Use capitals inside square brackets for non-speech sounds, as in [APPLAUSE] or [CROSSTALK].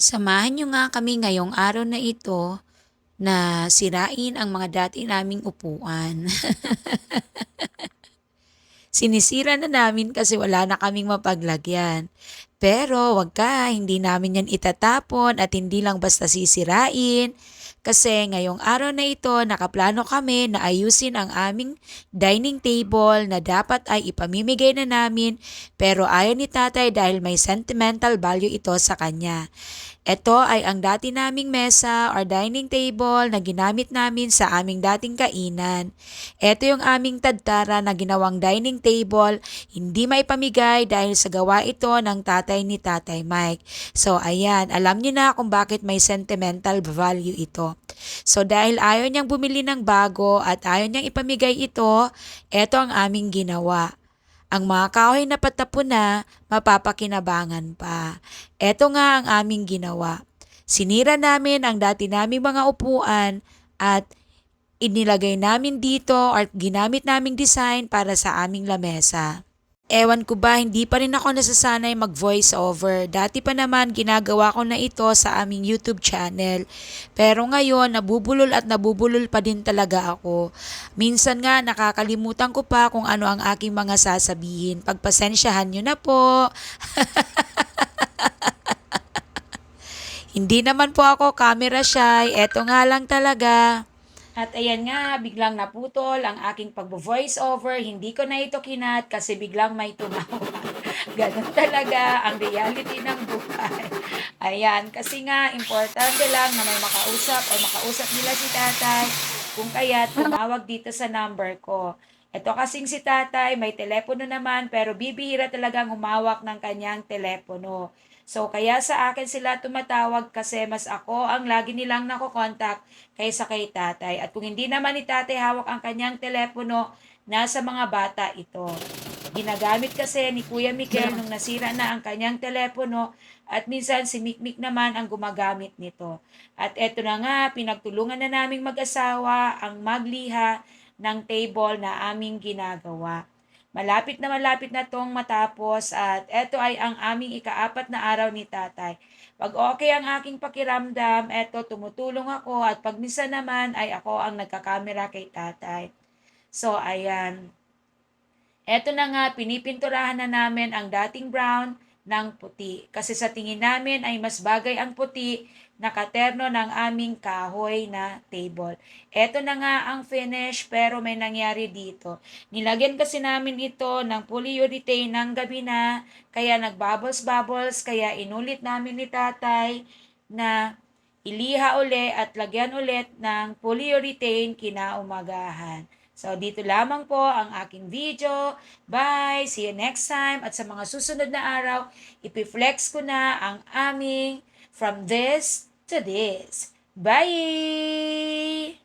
Samahan niyo nga kami ngayong araw na ito na sirain ang mga dati naming upuan. [LAUGHS] Sinisira na namin kasi wala na kaming mapaglagyan. Pero wag ka, hindi namin yan itatapon at hindi lang basta sisirain. Kasi ngayong araw na ito, nakaplano kami na ayusin ang aming dining table na dapat ay ipamimigay na namin pero ayaw ni tatay dahil may sentimental value ito sa kanya. Ito ay ang dati naming mesa or dining table na ginamit namin sa aming dating kainan. Ito yung aming tadtara na ginawang dining table, hindi maipamigay dahil sa gawa ito ng tatay ni Tatay Mike. So ayan, alam niyo na kung bakit may sentimental value ito. So dahil ayaw niyang bumili ng bago at ayaw niyang ipamigay ito, ito ang aming ginawa. Ang mga kahoy na patapon na, mapapakinabangan pa. Ito nga ang aming ginawa. Sinira namin ang dati naming mga upuan at inilagay namin dito or ginamit naming design para sa aming lamesa. Ewan ko ba, hindi pa rin ako nasasanay mag voice over. Dati pa naman ginagawa ko na ito sa aming YouTube channel. Pero ngayon, nabubulol at nabubulol pa din talaga ako. Minsan nga, nakakalimutan ko pa kung ano ang aking mga sasabihin. Pagpasensyahan nyo na po. [LAUGHS] Hindi naman po ako camera shy. Eto nga lang talaga. At ayan nga, biglang naputol ang aking pag-voice over. Hindi ko na ito kinat kasi biglang may tumawa. [LAUGHS] Ganun talaga ang reality ng buhay. Ayan, kasi nga, importante lang na may makausap o makausap nila si tatay. Kung kaya, tumawag dito sa number ko. Ito kasing si tatay, may telepono naman, pero bibihira talagang humawak ng kanyang telepono. So, kaya sa akin sila tumatawag kasi mas ako ang lagi nilang nakokontak kaysa kay tatay. At kung hindi naman ni tatay hawak ang kanyang telepono, nasa mga bata ito. Ginagamit kasi ni Kuya Mikel nung nasira na ang kanyang telepono at minsan si Mikmik naman ang gumagamit nito. At eto na nga, pinagtulungan na naming mag-asawa ang magliha ng table na aming ginagawa. Malapit na malapit na tong matapos at eto ay ang aming ikaapat na araw ni tatay. Pag okay ang aking pakiramdam, eto tumutulong ako at pag minsan naman ay ako ang nagkakamera kay tatay. So, ayan. Eto na nga, pinipinturahan na namin ang dating brown ng puti. Kasi sa tingin namin ay mas bagay ang puti na katerno ng aming kahoy na table. Eto na nga ang finish pero may nangyari dito. Nilagyan kasi namin ito ng polyurethane ng gabi na kaya nagbubbles-bubbles kaya inulit namin ni tatay na iliha uli at lagyan ulit ng polyurethane kinaumagahan. So, dito lamang po ang aking video. Bye! See you next time. At sa mga susunod na araw, ipiflex ko na ang aming from this to this. Bye!